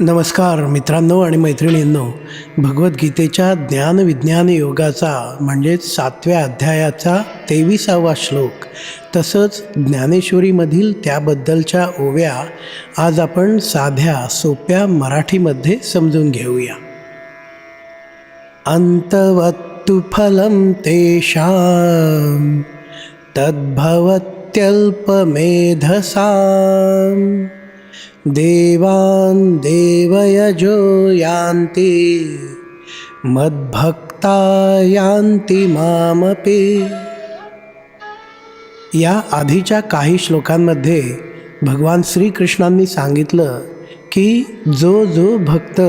नमस्कार मित्रांनो आणि मैत्रिणींनो भगवद्गीतेच्या ज्ञानविज्ञान योगाचा म्हणजेच सातव्या अध्यायाचा तेविसावा श्लोक तसंच ज्ञानेश्वरीमधील त्याबद्दलच्या ओव्या आज आपण साध्या सोप्या मराठीमध्ये समजून घेऊया. अंतवत्तु फलम तेषां तद्भवत्यल्पमेधसाम् देवान् देवयजो यान्ति मद्भक्ता यान्ति मामपे। या आधीच्या काही श्लोकांमध्ये भगवान श्रीकृष्णांनी सांगितलं की जो जो भक्त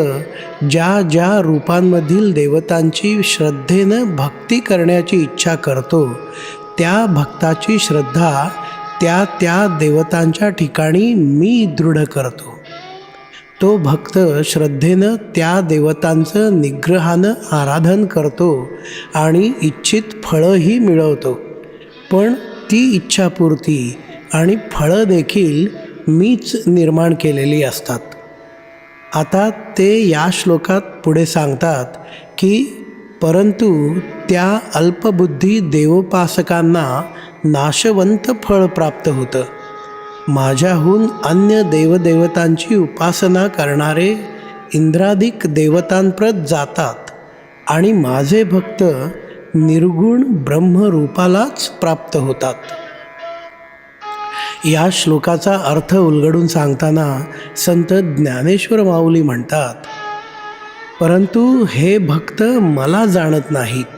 ज्या ज्या रूपांमधील देवतांची श्रद्धेनं भक्ती करण्याची इच्छा करतो त्या भक्ताची श्रद्धा त्या त्या देवतांच्या ठिकाणी मी दृढ करतो. तो भक्त श्रद्धेनं त्या देवतांचं निग्रहानं आराधन करतो आणि इच्छित फळंही मिळवतो. पण ती इच्छापूर्ती आणि फळं देखील मीच निर्माण केलेली असतात. आता ते या श्लोकात पुढे सांगतात की परंतु त्या अल्पबुद्धी देवोपासकांना नाशवंत फळ प्राप्त होतं. माझ्याहून अन्य देवदेवतांची उपासना करणारे इंद्राधिक देवतांप्रत जातात आणि माझे भक्त निर्गुण ब्रह्मरूपालाच प्राप्त होतात. या श्लोकाचा अर्थ उलगडून सांगताना संत ज्ञानेश्वर माऊली म्हणतात परंतु हे भक्त मला जाणत नाहीत.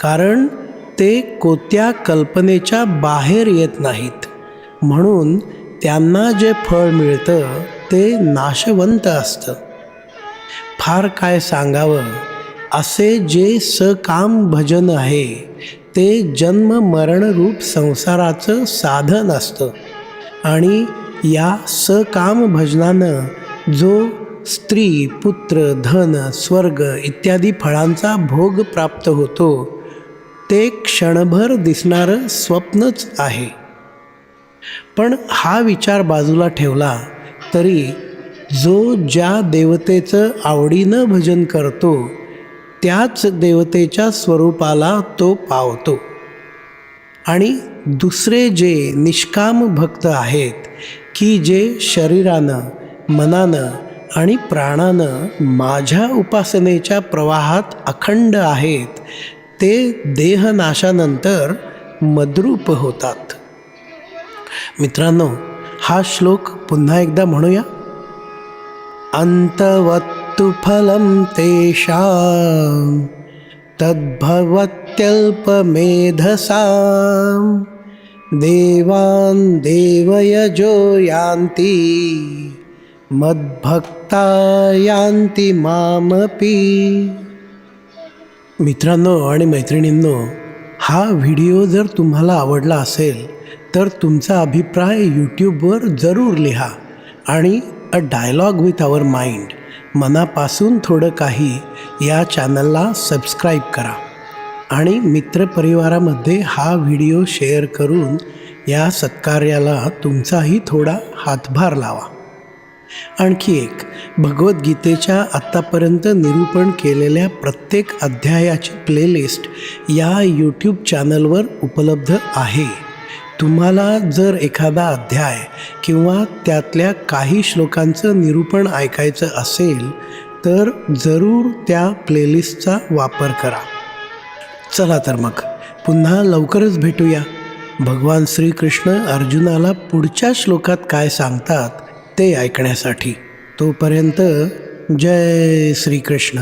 कारण ते कोत्या कल्पनेच्या बाहेर येत नाहीत. म्हणून त्यांना जे फळ मिळतं ते नाशवंत असतं. फार काय सांगावं? असे जे सकाम भजन आहे ते जन्म मरणरूप संसाराचं साधन असतं. आणि या सकाम भजनानं जो स्त्री पुत्र धन स्वर्ग इत्यादी फळांचा भोग प्राप्त होतो ते क्षणभर दिसणारं स्वप्नच आहे. पण हा विचार बाजूला ठेवला तरी जो ज्या देवतेचं आवडीनं भजन करतो त्याच देवतेच्या स्वरूपाला तो पावतो. आणि दुसरे जे निष्काम भक्त आहेत की जे शरीरानं मनानं आणि प्राणानं माझ्या उपासनेच्या प्रवाहात अखंड आहेत ते देहनाशानंतर मद्रूप होतात. मित्रांनो हा श्लोक पुन्हा एकदा म्हणूया. अंतवत्तु फलं तेषां तद्भवत्यल्पमेधसां देवान् देवयजो यान्ति मद्भक्ता यान्ति मामपि। मित्रांनो आणि मैत्रिणींनो हा व्हिडिओ जर तुम्हाला आवडला असेल तर तुमचा अभिप्राय यूट्यूबवर जरूर लिहा आणि a dialogue with our mind मनापासून थोडं काही या चॅनलला सबस्क्राईब करा आणि मित्रपरिवारामध्ये हा व्हिडिओ शेअर करून या सत्कार्याला तुमचाही थोडा हातभार लावा. आणखी एक भगवद्गीतेच्या आत्तापर्यंत निरूपण केलेल्या प्रत्येक अध्यायाची प्लेलिस्ट या यूट्यूब चॅनलवर उपलब्ध आहे. तुम्हाला जर एखादा अध्याय किंवा त्यातल्या काही श्लोकांचं निरूपण ऐकायचं असेल तर जरूर त्या प्लेलिस्टचा वापर करा. चला तर मग पुन्हा लवकरच भेटूया. भगवान श्रीकृष्ण अर्जुनाला पुढच्या श्लोकात काय सांगतात ते ऐकण्यासाठी. तोपर्यंत जय श्रीकृष्ण.